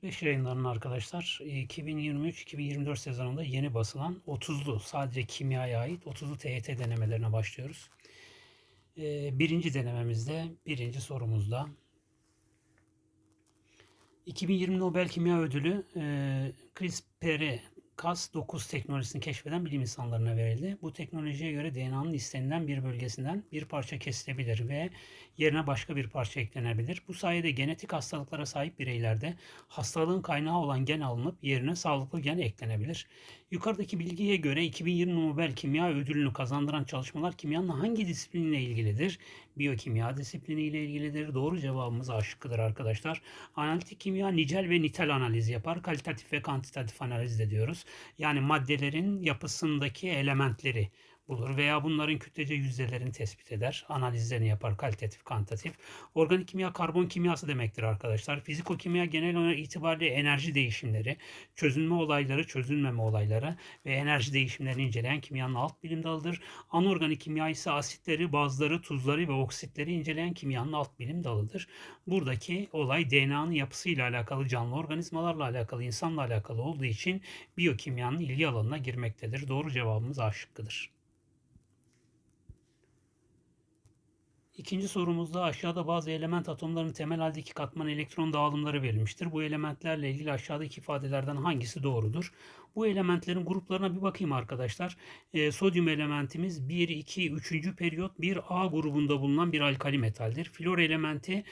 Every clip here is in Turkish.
35 yayınlarının arkadaşlar 2023-2024 sezonunda yeni basılan 30'lu sadece kimyaya ait 30'lu TYT denemelerine başlıyoruz. Ee, Birinci denememizde, birinci sorumuzda 2020 Nobel Kimya Ödülü e, CRISPR Cas9 teknolojisini keşfeden bilim insanlarına verildi. Bu teknolojiye göre DNA'nın istenilen bir bölgesinden bir parça kesilebilir ve yerine başka bir parça eklenebilir. Bu sayede genetik hastalıklara sahip bireylerde hastalığın kaynağı olan gen alınıp yerine sağlıklı gen eklenebilir. Yukarıdaki bilgiye göre 2020 Nobel Kimya Ödülünü kazandıran çalışmalar kimyanın hangi disipliniyle ilgilidir? Biyokimya disipliniyle ilgilidir. Doğru cevabımız A arkadaşlar. Analitik kimya nicel ve nitel analiz yapar. Kalitatif ve kantitatif analiz de diyoruz. Yani maddelerin yapısındaki elementleri bulur veya bunların kütlece yüzdelerini tespit eder. Analizlerini yapar kalitatif, kantitatif. Organik kimya karbon kimyası demektir arkadaşlar. Fizikokimya genel olarak itibariyle enerji değişimleri, çözünme olayları, çözülmeme olayları ve enerji değişimlerini inceleyen kimyanın alt bilim dalıdır. Anorganik kimya ise asitleri, bazları, tuzları ve oksitleri inceleyen kimyanın alt bilim dalıdır. Buradaki olay DNA'nın yapısıyla alakalı, canlı organizmalarla alakalı, insanla alakalı olduğu için biyokimyanın ilgi alanına girmektedir. Doğru cevabımız A şıkkıdır. İkinci sorumuzda aşağıda bazı element atomlarının temel haldeki katman elektron dağılımları verilmiştir. Bu elementlerle ilgili aşağıdaki ifadelerden hangisi doğrudur? Bu elementlerin gruplarına bir bakayım arkadaşlar. E, sodyum elementimiz 1, 2, 3. periyot 1A grubunda bulunan bir alkali metaldir. Flor elementi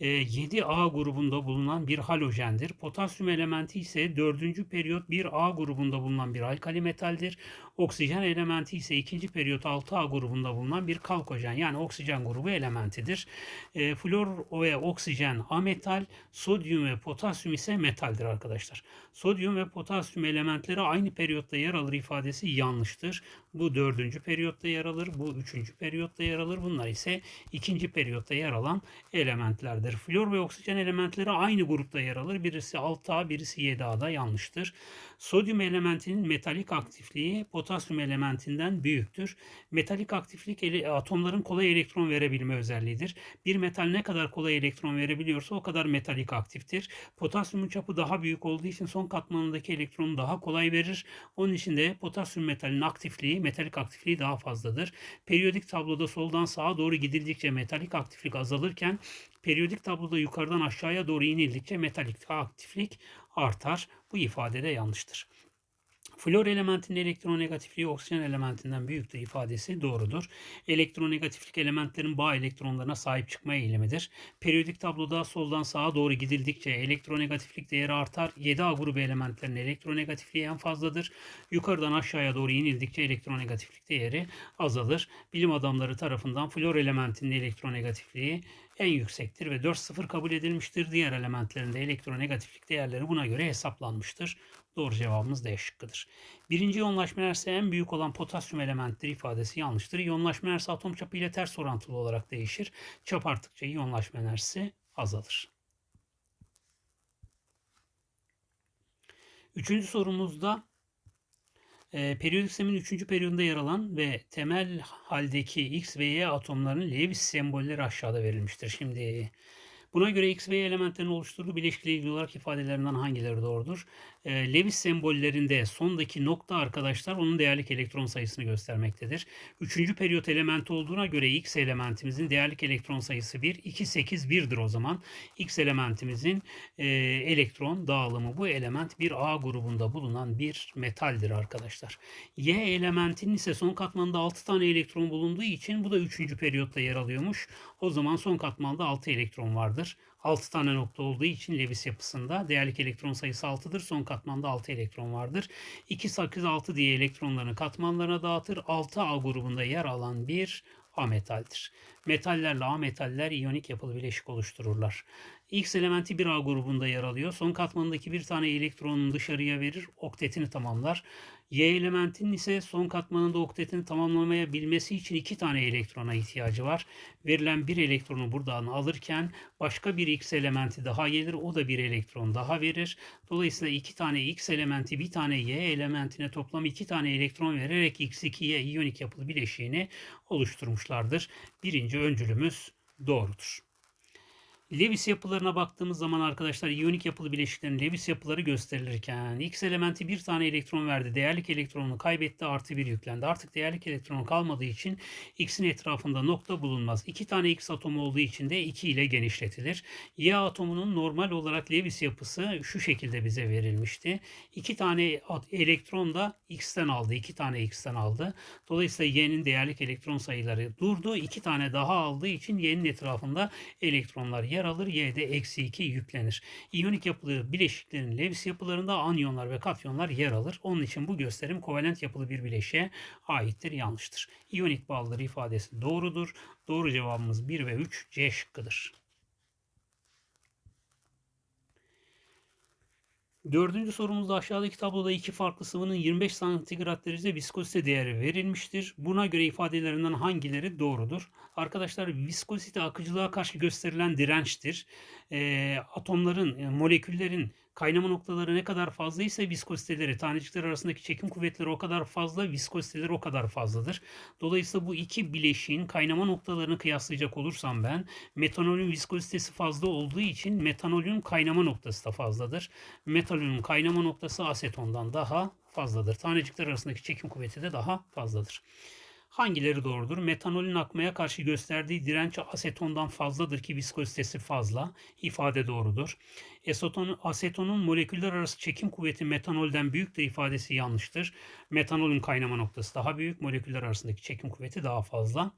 e, 7A grubunda bulunan bir halojendir. Potasyum elementi ise 4. periyot 1A grubunda bulunan bir alkali metaldir. Oksijen elementi ise 2. periyot 6A grubunda bulunan bir kalkojen yani oksijen grubu elementidir. E, flor ve oksijen ametal, sodyum ve potasyum ise metaldir arkadaşlar. Sodyum ve potasyum elementleri aynı periyotta yer alır ifadesi yanlıştır. Bu dördüncü periyotta yer alır, bu üçüncü periyotta yer alır. Bunlar ise ikinci periyotta yer alan elementlerdir. Flor ve oksijen elementleri aynı grupta yer alır. Birisi 6A, birisi 7A'da yanlıştır. Sodyum elementinin metalik aktifliği potasyum elementinden büyüktür. Metalik aktiflik atomların kolay elektron verebilme özelliğidir. Bir metal ne kadar kolay elektron verebiliyorsa o kadar metalik aktiftir. Potasyumun çapı daha büyük olduğu için son katmanındaki elektronu daha kolay verir. Onun için de potasyum metalin aktifliği, metalik aktifliği daha fazladır. Periyodik tabloda soldan sağa doğru gidildikçe metalik aktiflik azalırken periyodik tabloda yukarıdan aşağıya doğru inildikçe metalik aktiflik artar. Bu ifade de yanlıştır. Flor elementinin elektronegatifliği oksijen elementinden büyüktür ifadesi doğrudur. Elektronegatiflik elementlerin bağ elektronlarına sahip çıkma eğilimidir. Periyodik tabloda soldan sağa doğru gidildikçe elektronegatiflik değeri artar. 7A grubu elementlerin elektronegatifliği en fazladır. Yukarıdan aşağıya doğru inildikçe elektronegatiflik değeri azalır. Bilim adamları tarafından flor elementinin elektronegatifliği en yüksektir ve 4-0 kabul edilmiştir. Diğer elementlerin de elektronegatiflik değerleri buna göre hesaplanmıştır. Doğru cevabımız D şıkkıdır. Birinci iyonlaşma enerjisi en büyük olan potasyum elementleri ifadesi yanlıştır. İyonlaşma enerjisi atom çapı ile ters orantılı olarak değişir. Çap arttıkça iyonlaşma enerjisi azalır. Üçüncü sorumuzda e, periyodik sistemin üçüncü periyodunda yer alan ve temel haldeki X ve Y atomlarının Lewis sembolleri aşağıda verilmiştir. Şimdi Buna göre X ve Y elementlerin oluşturduğu bileşikle ilgili olarak ifadelerinden hangileri doğrudur? E, Lewis sembollerinde sondaki nokta arkadaşlar onun değerlik elektron sayısını göstermektedir. Üçüncü periyot elementi olduğuna göre X elementimizin değerlik elektron sayısı 1, 2, 8, 1'dir o zaman. X elementimizin e, elektron dağılımı bu element bir A grubunda bulunan bir metaldir arkadaşlar. Y elementinin ise son katmanında 6 tane elektron bulunduğu için bu da üçüncü periyotta yer alıyormuş. O zaman son katmanda 6 elektron vardır. 6 tane nokta olduğu için Lewis yapısında değerlik elektron sayısı 6'dır. Son katmanda 6 elektron vardır. 2, 8, 6 diye elektronlarını katmanlarına dağıtır. 6A grubunda yer alan bir ametaldir. Metallerle ametaller iyonik yapılı bileşik oluştururlar. X elementi bir A grubunda yer alıyor. Son katmanındaki bir tane elektronunu dışarıya verir, oktetini tamamlar. Y elementinin ise son katmanında oktetini tamamlamaya bilmesi için iki tane elektrona ihtiyacı var. Verilen bir elektronu buradan alırken başka bir X elementi daha gelir. O da bir elektron daha verir. Dolayısıyla iki tane X elementi bir tane Y elementine toplam iki tane elektron vererek X2'ye iyonik yapılı bileşiğini oluşturmuşlardır. Birinci öncülümüz doğrudur. Lewis yapılarına baktığımız zaman arkadaşlar iyonik yapılı bileşiklerin Lewis yapıları gösterilirken X elementi bir tane elektron verdi. Değerlik elektronunu kaybetti artı bir yüklendi. Artık değerlik elektron kalmadığı için X'in etrafında nokta bulunmaz. İki tane X atomu olduğu için de 2 ile genişletilir. Y atomunun normal olarak Lewis yapısı şu şekilde bize verilmişti. İki tane elektron da X'ten aldı. iki tane X'ten aldı. Dolayısıyla Y'nin değerlik elektron sayıları durdu. İki tane daha aldığı için Y'nin etrafında elektronlar yer alır. Y'de eksi 2 yüklenir. İyonik yapılı bileşiklerin Lewis yapılarında anyonlar ve katyonlar yer alır. Onun için bu gösterim kovalent yapılı bir bileşiğe aittir. Yanlıştır. İyonik bağları ifadesi doğrudur. Doğru cevabımız 1 ve 3 C şıkkıdır. Dördüncü sorumuzda aşağıdaki tabloda iki farklı sıvının 25 santigrat derece viskozite değeri verilmiştir. Buna göre ifadelerinden hangileri doğrudur? Arkadaşlar viskozite akıcılığa karşı gösterilen dirençtir. E, atomların, moleküllerin kaynama noktaları ne kadar fazlaysa viskoziteleri, tanecikler arasındaki çekim kuvvetleri o kadar fazla, viskoziteleri o kadar fazladır. Dolayısıyla bu iki bileşiğin kaynama noktalarını kıyaslayacak olursam ben metanolün viskozitesi fazla olduğu için metanolün kaynama noktası da fazladır. Metanolün kaynama noktası asetondan daha fazladır. Tanecikler arasındaki çekim kuvveti de daha fazladır. Hangileri doğrudur? Metanolün akmaya karşı gösterdiği direnç asetondan fazladır ki viskozitesi fazla. İfade doğrudur. Eseton, asetonun moleküller arası çekim kuvveti metanolden büyük de ifadesi yanlıştır. Metanolün kaynama noktası daha büyük, moleküller arasındaki çekim kuvveti daha fazla.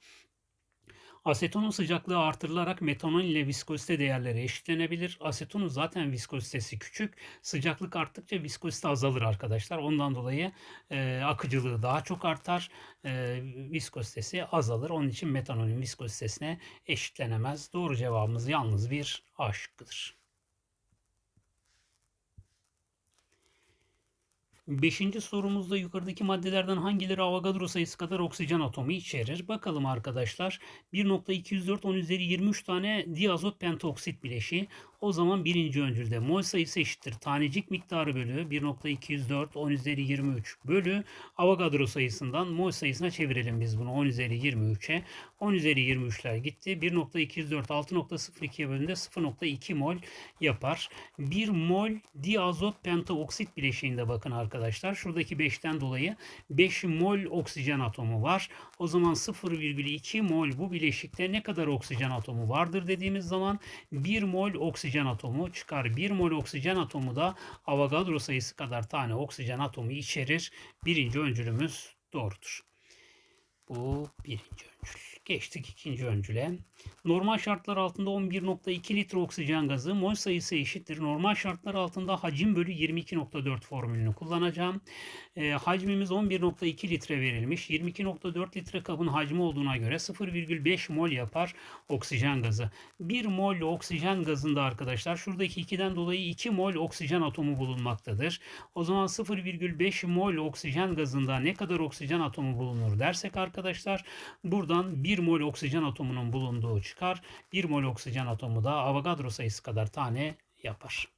Asetonun sıcaklığı artırılarak metanol ile viskozite değerleri eşitlenebilir. Asetonun zaten viskozitesi küçük. Sıcaklık arttıkça viskozite azalır arkadaşlar. Ondan dolayı e, akıcılığı daha çok artar. E, viskozitesi azalır. Onun için metanolün viskozitesine eşitlenemez. Doğru cevabımız yalnız bir A şıkkıdır. Beşinci sorumuzda yukarıdaki maddelerden hangileri Avogadro sayısı kadar oksijen atomu içerir? Bakalım arkadaşlar. 1.204 10 üzeri 23 tane diazot pentoksit bileşiği. O zaman birinci öncülde mol sayısı eşittir. Tanecik miktarı bölü 1.204 10 üzeri 23 bölü Avogadro sayısından mol sayısına çevirelim biz bunu 10 üzeri 23'e. 10 üzeri 23'ler gitti. 1.204 6.02'ye bölünde 0.2 mol yapar. 1 mol diazot pentaoksit bileşiğinde bakın arkadaşlar. Şuradaki 5'ten dolayı 5 mol oksijen atomu var. O zaman 0,2 mol bu bileşikte ne kadar oksijen atomu vardır dediğimiz zaman 1 mol oksijen atomu çıkar. 1 mol oksijen atomu da Avogadro sayısı kadar tane oksijen atomu içerir. Birinci öncülümüz doğrudur. Bu birinci öncül. Geçtik ikinci öncüle. Normal şartlar altında 11.2 litre oksijen gazı mol sayısı eşittir. Normal şartlar altında hacim bölü 22.4 formülünü kullanacağım. E, hacmimiz 11.2 litre verilmiş. 22.4 litre kabın hacmi olduğuna göre 0,5 mol yapar oksijen gazı. 1 mol oksijen gazında arkadaşlar şuradaki 2'den dolayı 2 mol oksijen atomu bulunmaktadır. O zaman 0,5 mol oksijen gazında ne kadar oksijen atomu bulunur dersek arkadaşlar buradan 1 mol oksijen atomunun bulunduğu çıkar. 1 mol oksijen atomu da Avogadro sayısı kadar tane yapar.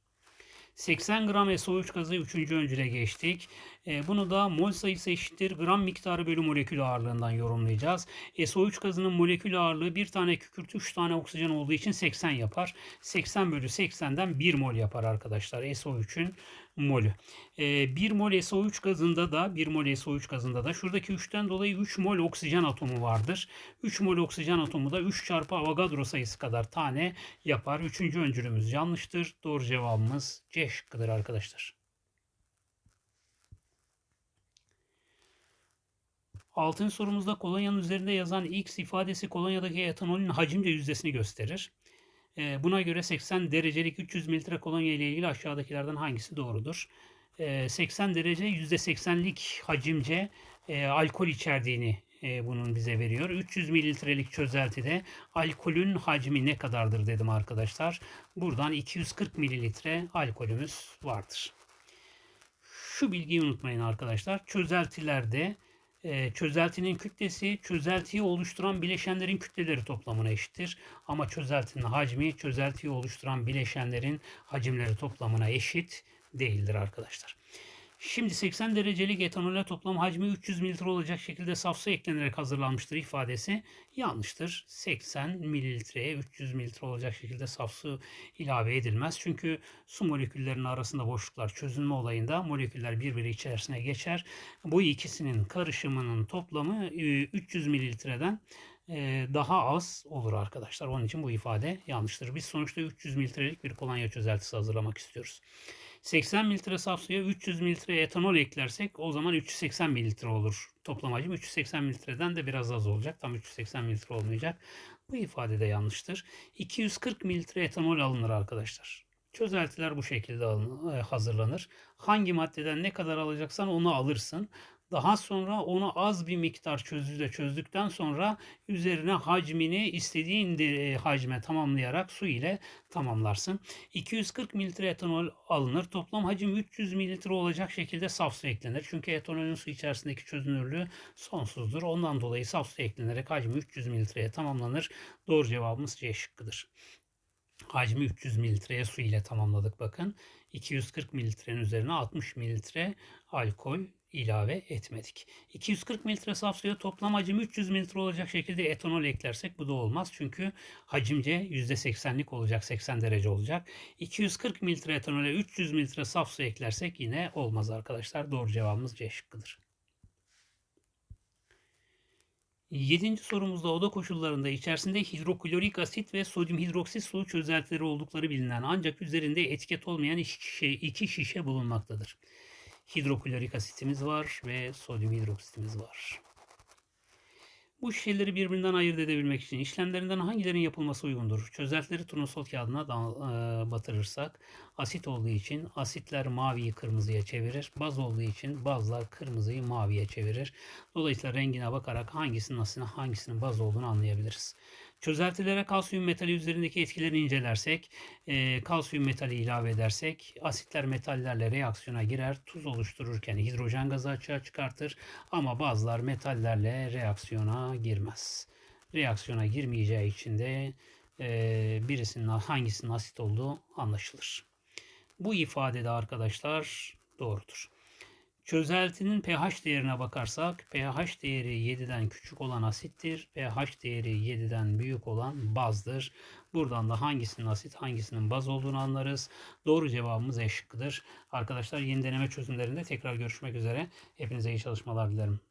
80 gram SO3 gazı 3. öncüle geçtik. E, bunu da mol sayısı eşittir gram miktarı bölü molekül ağırlığından yorumlayacağız. SO3 gazının molekül ağırlığı bir tane kükürt 3 tane oksijen olduğu için 80 yapar. 80 bölü 80'den 1 mol yapar arkadaşlar SO3'ün molü. E, 1 mol SO3 gazında da 1 mol SO3 gazında da şuradaki 3'ten dolayı 3 mol oksijen atomu vardır. 3 mol oksijen atomu da 3 çarpı Avogadro sayısı kadar tane yapar. Üçüncü öncülümüz yanlıştır. Doğru cevabımız C şıkkıdır arkadaşlar. Altıncı sorumuzda kolonyanın üzerinde yazan X ifadesi kolonyadaki etanolün hacimce yüzdesini gösterir. Ee, buna göre 80 derecelik 300 mililitre kolonya ile ilgili aşağıdakilerden hangisi doğrudur? 80 ee, derece %80'lik hacimce e, alkol içerdiğini e, bunun bize veriyor. 300 mililitrelik çözeltide alkolün hacmi ne kadardır dedim arkadaşlar. Buradan 240 mililitre alkolümüz vardır. Şu bilgiyi unutmayın arkadaşlar. Çözeltilerde e, çözeltinin kütlesi çözeltiyi oluşturan bileşenlerin kütleleri toplamına eşittir. Ama çözeltinin hacmi çözeltiyi oluşturan bileşenlerin hacimleri toplamına eşit değildir arkadaşlar. Şimdi 80 derecelik etanole toplam hacmi 300 mililitre olacak şekilde saf su eklenerek hazırlanmıştır ifadesi yanlıştır. 80 mililitreye 300 mililitre olacak şekilde saf su ilave edilmez. Çünkü su moleküllerinin arasında boşluklar çözülme olayında moleküller birbiri içerisine geçer. Bu ikisinin karışımının toplamı e, 300 mililitreden e, daha az olur arkadaşlar. Onun için bu ifade yanlıştır. Biz sonuçta 300 mililitrelik bir kolonya çözeltisi hazırlamak istiyoruz. 80 mililitre saf suya 300 mililitre etanol eklersek o zaman 380 mililitre olur. Toplam hacim 380 mililitreden de biraz az olacak. Tam 380 mililitre olmayacak. Bu ifade de yanlıştır. 240 mililitre etanol alınır arkadaşlar. Çözeltiler bu şekilde e, hazırlanır. Hangi maddeden ne kadar alacaksan onu alırsın. Daha sonra onu az bir miktar çözüde çözdükten sonra üzerine hacmini istediğin e, hacme tamamlayarak su ile tamamlarsın. 240 mililitre etanol alınır. Toplam hacim 300 mililitre olacak şekilde saf su eklenir. Çünkü etanolün su içerisindeki çözünürlüğü sonsuzdur. Ondan dolayı saf su eklenerek hacmi 300 mililitreye tamamlanır. Doğru cevabımız C şıkkıdır. Hacmi 300 mililitreye su ile tamamladık bakın. 240 mililitrenin üzerine 60 mililitre alkol ilave etmedik. 240 mililitre saf suya toplam hacim 300 mililitre olacak şekilde etanol eklersek bu da olmaz. Çünkü hacimce %80'lik olacak, 80 derece olacak. 240 mililitre etanole 300 mililitre saf su eklersek yine olmaz arkadaşlar. Doğru cevabımız C şıkkıdır. Yedinci sorumuzda oda koşullarında içerisinde hidroklorik asit ve sodyum hidroksit sulu çözeltileri oldukları bilinen ancak üzerinde etiket olmayan iki şişe, iki şişe bulunmaktadır. Hidroklorik asitimiz var ve sodyum hidroksitimiz var. Bu şişeleri birbirinden ayırt edebilmek için işlemlerinden hangilerinin yapılması uygundur? Çözeltileri turnusol kağıdına da, batırırsak asit olduğu için asitler maviyi kırmızıya çevirir. Baz olduğu için bazlar kırmızıyı maviye çevirir. Dolayısıyla rengine bakarak hangisinin asit hangisinin baz olduğunu anlayabiliriz. Çözeltilere kalsiyum metali üzerindeki etkilerini incelersek, e, kalsiyum metali ilave edersek asitler metallerle reaksiyona girer, tuz oluştururken hidrojen gazı açığa çıkartır ama bazılar metallerle reaksiyona girmez. Reaksiyona girmeyeceği için de e, birisinin hangisinin asit olduğu anlaşılır. Bu ifade de arkadaşlar doğrudur. Çözeltinin pH değerine bakarsak pH değeri 7'den küçük olan asittir. pH değeri 7'den büyük olan bazdır. Buradan da hangisinin asit hangisinin baz olduğunu anlarız. Doğru cevabımız E şıkkıdır. Arkadaşlar yeni deneme çözümlerinde tekrar görüşmek üzere. Hepinize iyi çalışmalar dilerim.